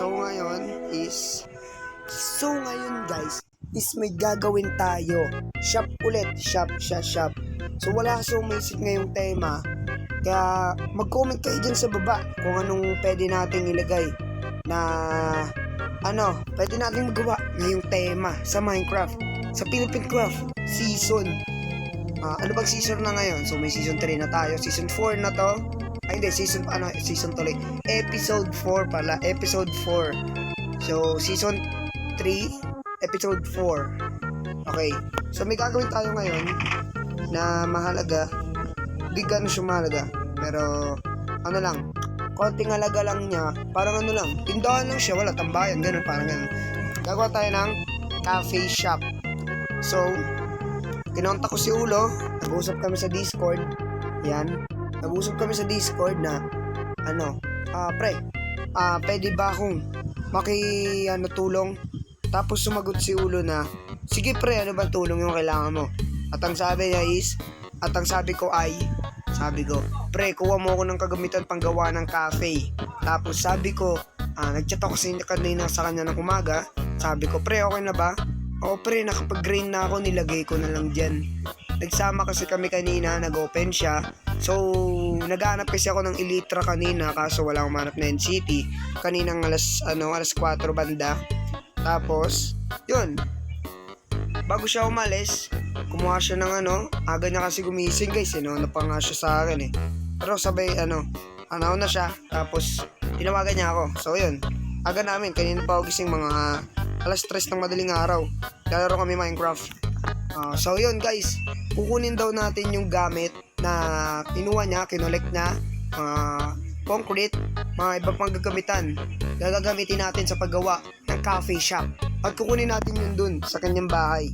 so ngayon is So ngayon guys, is may gagawin tayo. Shop ulit, shop, shop, shop. So wala kasi umisip ngayong tema. Kaya mag-comment kayo dyan sa baba kung anong pwede nating ilagay na ano, pwede nating magawa ngayong tema sa Minecraft, sa Philippine Craft Season. Ah, ano bang season na ngayon? So may season 3 na tayo. Season 4 na to. Ay hindi, season ano, season tuloy. Episode 4 pala, episode 4. So season 3, episode 4. Okay. So may gagawin tayo ngayon na mahalaga. Di gano'n siya mahalaga. Pero ano lang, konting halaga lang niya. Parang ano lang, tindahan lang siya, wala tambayan, ganun, parang ganun. Gagawa tayo ng cafe shop. So, kinontak ko si Ulo, nag-usap kami sa Discord. Yan. Nag-usap kami sa Discord na, ano, ah, pre, ah, pwede ba akong maki, ano, tulong? Tapos sumagot si Ulo na, sige pre, ano ba tulong yung kailangan mo? At ang sabi niya is, at ang sabi ko ay, sabi ko, pre, kuha mo ako ng kagamitan panggawa ng cafe. Tapos sabi ko, ah, nagchat ako kasi kanina sa kanya ng umaga. Sabi ko, pre, okay na ba? Oo pre, nakapag-grain na ako, nilagay ko na lang dyan. Nagsama kasi kami kanina, nag-open siya. So, naghanap kasi ako ng Elytra kanina kaso wala akong manap na NCT. Kaninang alas, ano, alas 4 banda. Tapos, yun. Bago siya umalis, kumuha siya ng ano, aga niya kasi gumising guys, eh, no? pa nga siya sa akin eh. Pero sabay, ano, ano na siya, tapos tinawagan niya ako. So, yun. Aga namin, kanina pa ako gising mga alas 3 ng madaling araw. Lalaro kami Minecraft. Ah, so, yun guys, kukunin daw natin yung gamit na kinuha niya, kinolek niya, mga concrete, mga iba pang gagamitan. Gagamitin natin sa paggawa ng cafe shop. At kukunin natin yun dun sa kanyang bahay.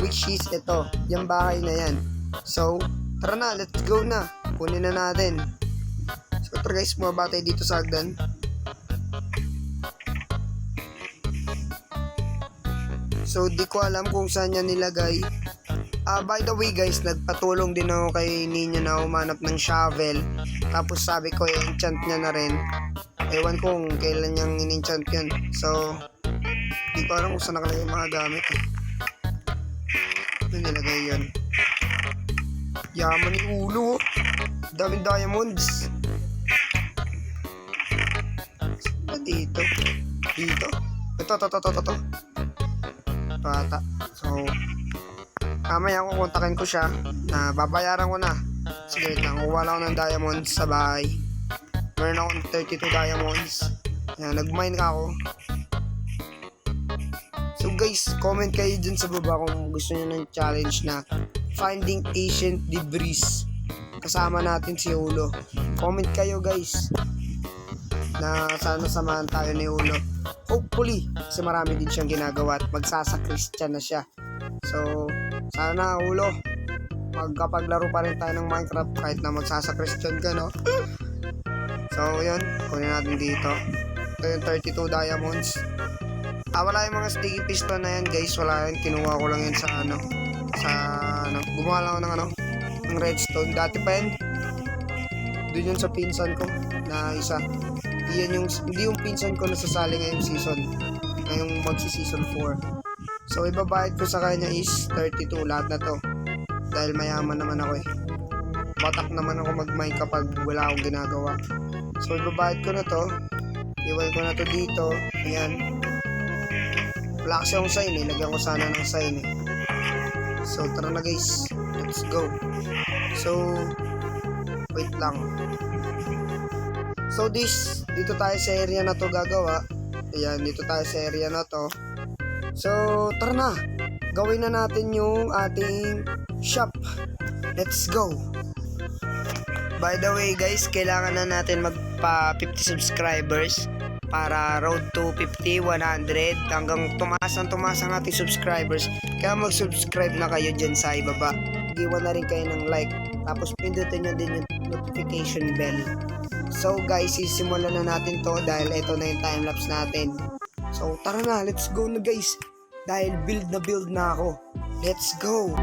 Which is ito, yung bahay na yan. So, tara na, let's go na. Kunin na natin. So, tara guys, mga batay dito sa hagdan. So, di ko alam kung saan niya nilagay. Ah, by the way guys, nagpatulong din ako kay Nino na umanap ng shovel. Tapos sabi ko, i-enchant niya na rin. Ewan kung kailan niyang in-enchant yun. So, di ko alam kung saan nakalagay yung mga gamit. Ito nilagay yun. Yaman ni ulo. Daming diamonds. Saan dito? Dito? Ito, ito, ito, ito, ito. Ito ata. So, mamaya ko kontakin ko siya na babayaran ko na. Sige, lang. Kuha lang ako ng diamonds sa bahay. Meron ako ng 32 diamonds. Ayan, nag-mine ka ako. So guys, comment kayo dun sa baba kung gusto niyo ng challenge na Finding Ancient Debris. Kasama natin si Ulo. Comment kayo guys na sana samahan tayo ni Ulo. Hopefully, kasi marami din siyang ginagawa at magsasakristiyan na siya. So, sana Ulo, magkapaglaro pa rin tayo ng Minecraft kahit na magsasakristiyan ka, no? So, yun, kunin natin dito. Ito yung 32 diamonds. Ah, wala yung mga sticky piston na yan, guys. Wala yan. Kinuha ko lang yan sa ano. Sa ano. Gumawa lang ako ng ano. Ng redstone. Dati pa yan. Doon yun sa pinsan ko na isa. Yan yung, hindi yung pinsan ko na sasali ngayong season. Ngayong magsi season 4. So, ibabayad ko sa kanya is 32 lahat na to. Dahil mayaman naman ako eh. Batak naman ako mag-mine kapag wala akong ginagawa. So, ibabayad ko na to. Iwan ko na to dito. Ayan. Wala kasi akong sign eh. Lagyan ko sana ng sign eh. So, tara na guys. Let's go. So, wait lang. So, this, dito tayo sa area na to gagawa. Ayan, dito tayo sa area na to. So, tara na. Gawin na natin yung ating shop. Let's go. By the way guys, kailangan na natin magpa 50 subscribers para road to 50, 100 hanggang tumaas ang tumaas ang ating subscribers. Kaya mag-subscribe na kayo dyan sa ibaba. Iwan na rin kayo ng like. Tapos pindutin nyo din yung notification bell. So guys, sisimulan na natin to dahil ito na yung timelapse natin. So tara na, let's go na guys. Dahil build na build na ako. Let's go!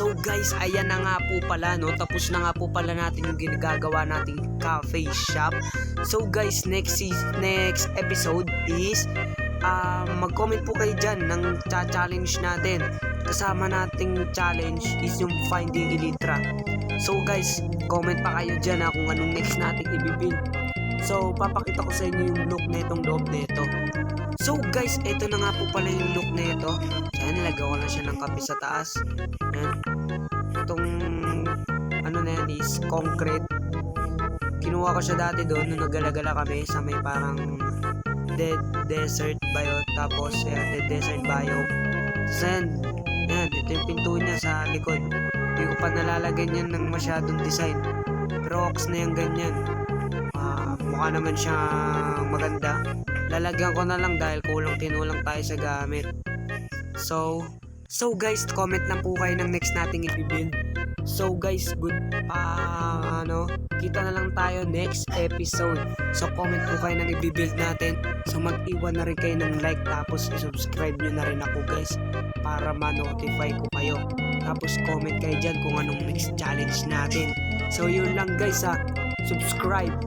So guys, ayan na nga po pala no. Tapos na nga po pala natin yung ginagagawa nating cafe shop. So guys, next next episode is ah, mag-comment po kayo dyan ng cha-challenge natin. Kasama nating challenge is yung finding Elytra. So guys, comment pa kayo dyan ha kung anong next natin ibibuild. So, papakita ko sa inyo yung look na itong loob na ito. So guys, ito na nga po pala yung look na ito. Nilagay ko lang siya ng kape sa taas. Ayan. Itong, ano na yan is concrete. Kinuha ko siya dati doon nung nagala-gala kami sa may parang dead desert bio. Tapos, ayan, dead desert bio. Tapos, ayan, ayan, ito yung pinto niya sa likod. Hindi ko pa nalalagyan yan ng masyadong design. Pero ox na yung ganyan. Ah, mukha naman siya maganda. Lalagyan ko na lang dahil kulang tinulang tayo sa gamit. So, so guys, comment lang po kayo ng next nating i-build. So guys, good pa ano, kita na lang tayo next episode. So comment po kayo ng i-build natin. So mag-iwan na rin kayo ng like tapos i-subscribe nyo na rin ako guys para ma-notify ko kayo. Tapos comment kayo dyan kung anong next challenge natin. So yun lang guys ha. Subscribe.